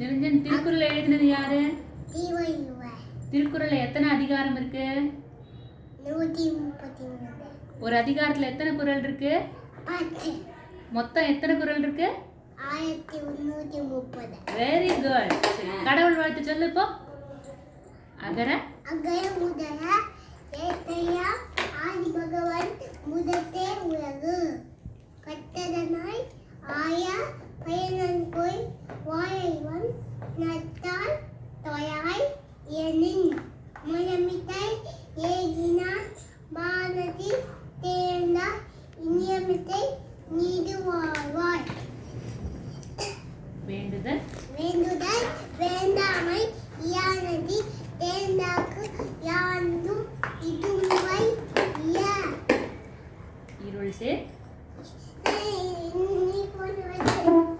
நிரஞ்சன் திருக்குறள் எழுதினது யாரு? தீவையுவ திருக்குறள்ல எத்தனை அதிகாரம் இருக்கு? ஒரு அதிகாரத்துல எத்தனை குறள் இருக்கு? மொத்தம் எத்தனை குறள் இருக்கு? வெரி குட் கடவுள் வாழ்த்து சொல்லு இப்போ. அகர. அகர முதல ஏத்தையா ஆதி பகவான் முதத்தே உலகு. கட்டதனாய் ஆயா பயனன் போய் வாயைவன் நட்டால் தொயாய் எனின் மனமிட்டை ஏகினான் பானதி தேர்ந்தா இனியமிட்டை நீடு வாழ்வாய் வேண்டுதல். வேண்டுதல் வேண்டாமை யானதி தேர்ந்தாக்கு யாண்டும் இதுவை இருள் சேர். நீ கொண்டு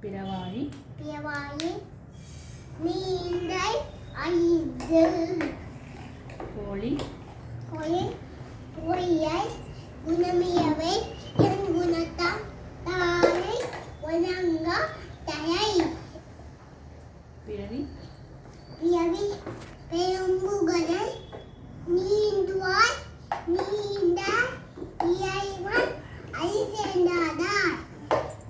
പിറവാഴി പിറവാഴി നീന്തൽ ഐത് കോളി பொறியல் குணமியவை இருங்குணத்தால் தாரை ஒழுங்க தலை பிறவி? பிறவி பெரும்புகளை நீண்ட